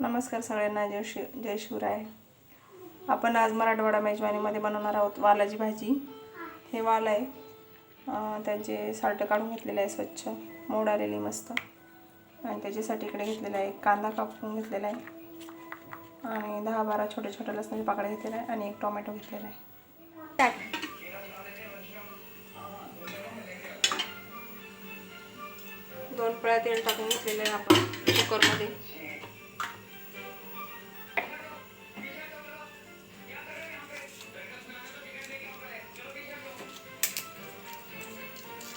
नमस्कार सगळ्यांना जय शि जय शिवराय. आपण आज मराठवाडा मेजवानीमध्ये बनवणार आहोत वालाची भाजी. हे वाल आहे. त्याचे साल्ट काढून घेतलेले आहे स्वच्छ मोड आलेली मस्त. आणि त्याच्यासाठी इकडे घेतलेला आहे एक कांदा कापून घेतलेला आहे. आणि दहा बारा छोटे छोटे लसणाचे पाकळे घेतलेले आहे आणि एक टोमॅटो घेतलेला आहे. दोन पळ्या तेल टाकून घेतलेले आहे आपण कुकरमध्ये.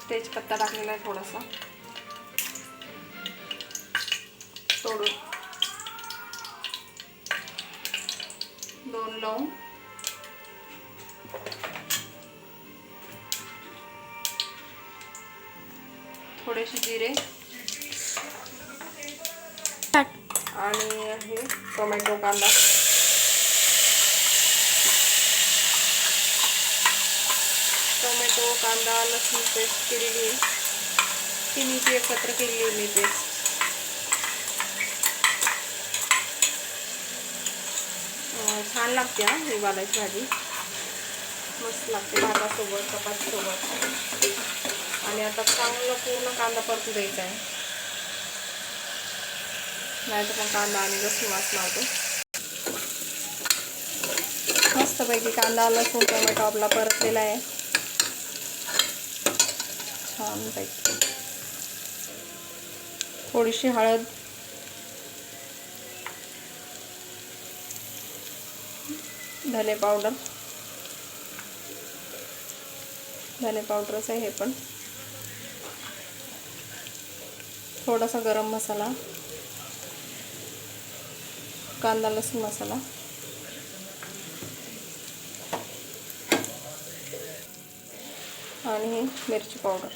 तेजपत्ता टाकलेला आहे थोडासा. सोडून. दोन लवंग. थोडेसे जिरे. आणि हे टोमॅटो कांदा. टोमॅटो कांदा लसूण पेस्ट केलेली आहे. तिन्हीची एकत्र केलेली आहे मी पेस्ट छान लागते हा ही वालाची भाजी. मस्त लागते भातासोबत चपातीसोबत. आणि आता चांगलं पूर्ण कांदा परतू द्यायचा आहे. नाही तर पण कांदा आणि लसूण वास मारतो मस्तपैकी कांदा लसूण टोमॅटो आपला परतलेला आहे. छान पाहिजे थोडीशी हळद. धने पावडर. धने पावडरच आहे हे पण. थोडासा गरम मसाला. कांदा लसूण मसाला. आणि मिरची पावडर.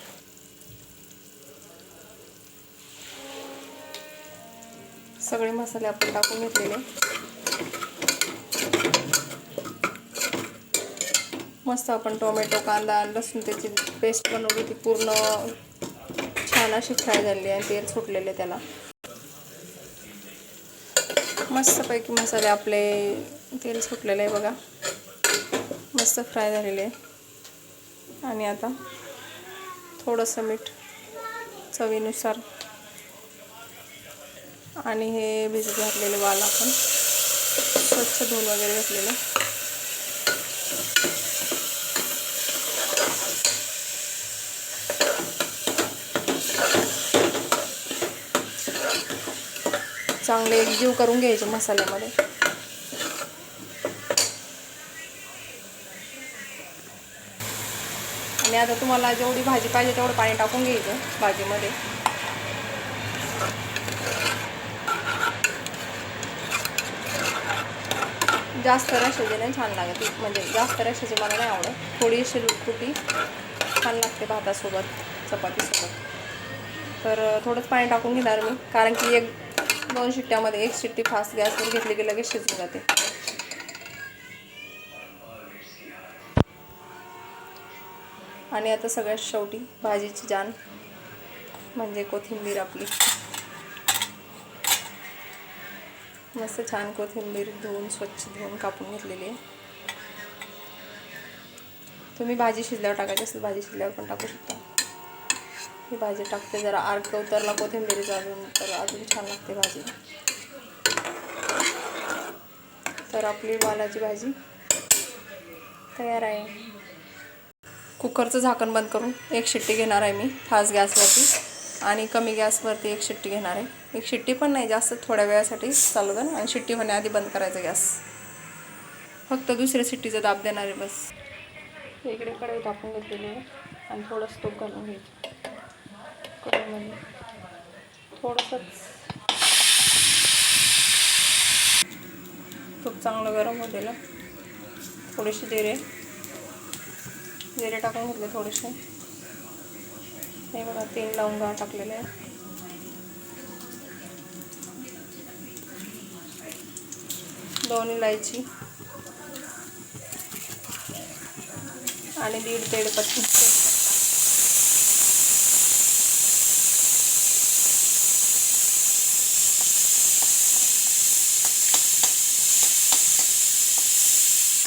सगळे मसाले आपण टाकून घेतलेले. मस्त आपण टोमॅटो कांदा लसूण त्याची पेस्ट बनवली ती पूर्ण छान अशी फ्राय झालेली आहे तेल सुटलेले त्याला. मस्तपैकी मसाले आपले तेल सुटलेले आहे बघा. मस्त फ्राय झालेले आहे. आणि आता थोडंसं मीठ चवीनुसार आणि हे भिजत घातलेले वाल आपण. स्वच्छ धुवून वगैरे घातलेले. चांगले एकजीव करून घ्यायचे मसाल्यामध्ये. आणि आता तुम्हाला जेवढी भाजी पाहिजे तेवढं पाणी टाकून घ्यायचं भाजीमध्ये. जास्त रशाचे नाही छान लागत. म्हणजे जास्त रशाचे मला नाही आवडत. थोडीशी लुटकुटी छान लागते भातासोबत चपातीसोबत. तर थोडंच पाणी टाकून घेणार मी. कारण की एक दोन शिट्ट्यामध्ये एक शिट्टी फास्ट गॅसवर घेतली की लगेच शिजून जाते. आणि आता सगळ्यात शेवटी भाजीची जान म्हणजे कोथिंबीर आपली. मस्त छान कोथिंबीर धुवून स्वच्छ धुवून कापून घेतलेली. आहे तुम्ही भाजी शिजल्यावर टाकायची असेल भाजी शिजल्यावर पण टाकू शकता. ही भाजी टाकते जरा अर्क उतरला कोथिंबीरीचा अजून तर अजून छान लागते भाजी. तर आपली वालाची भाजी तयार आहे. कुकरचं झाकण बंद करून एक शिट्टी घेणार आहे मी फास्ट गॅसवरती. आणि कमी गॅसवरती एक शिट्टी घेणार आहे. एक शिट्टी पण नाही जास्त थोड्या वेळासाठी चालू चालवतं आणि शिट्टी होण्याआधी बंद करायचं गॅस. फक्त दुसऱ्या शिट्टीचा दाब देणार आहे बस. इकडे कढई टाकून घेतलेली आहे आणि थोडंसं तूप घालून घ्यायचं. कढईमध्ये थोडंसंच तूप चांगलं गरम होतेलं थोडेसे जिरे. जिरे टाकून घेतले थोडेसे. हे बघा तीन लवंगा टाकलेले आहेत. दोन इलायची आणि दीड तेड पत्ती.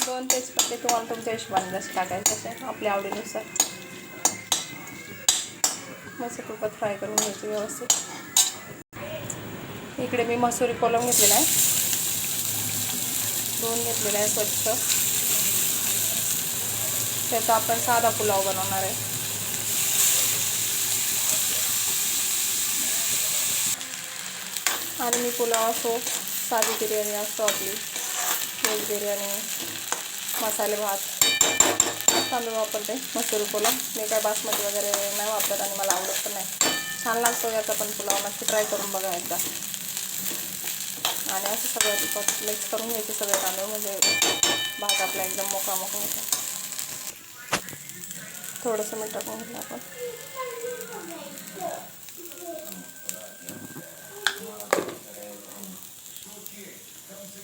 दोन तेजपत्ते तुम्हाला तुमच्या हिशोबाने जसं टाकायचं आपल्या आवडीनुसार. मस्त तुपात फ्राय करून घ्यायची व्यवस्थित. इकडे मी मसुरी कोलम घेतलेला आहे. धुवून घेतलेला आहे स्वच्छ. त्याचा आपण साधा पुलाव बनवणार आहे. आणि मी पुलाव असो साधी बिर्याणी असतो आपली व्हेज बिर्याणी मसाले भात तांदूळ वापरते मसूर पुलाव. मी काय बासमती वगैरे नाही वापरत आणि मला छान लागतो याचा पण पुलाव. नक्की ट्राय करून बघा एकदा. आणि असं सगळं तिखट मिक्स करून घ्यायचे सगळे तांदूळ म्हणजे भात आपला एकदम मोकळा मोकळा होता. थोडंसं मीठ टाकून घेतलं आपण.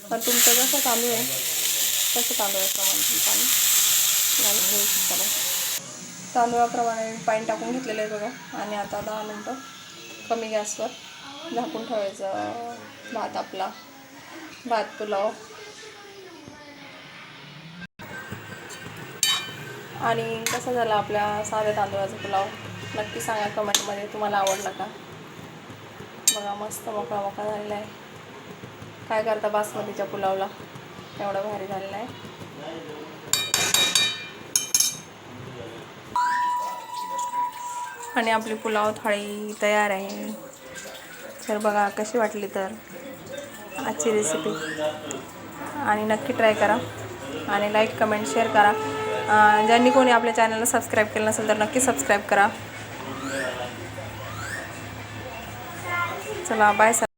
पण तुमचं जसं तांदूळ आहे तसं तांदूळाप्रमाणे पाणी घालून घेऊ शकता तांदुळाप्रमाणे पाणी टाकून घेतलेलं आहे बघा. आणि आता दहा मिनटं कमी गॅसवर झाकून ठेवायचं भात आपला. भात पुलाव. आणि कसं झालं आपल्या साध्या तांदुळाचा पुलाव? नक्की सांगा कमेंटमध्ये. तुम्हाला आवडला का? बघा मस्त मोकळा मोकळा झालेला आहे. काय करता बासमतीच्या पुलावला? एवढा भारी झालेला आहे. आणि आपली पुलाव थाळी तयार आहे. तर बघा कशी वाटली तर? आजची रेसिपी आणि नक्की ट्राय करा. आणि लाईक कमेंट शेअर करा. ज्यांनी कोणी आपल्या चॅनलला सबस्क्राईब केलं नसेल तर नक्की सबस्क्राईब करा. चला बाय सर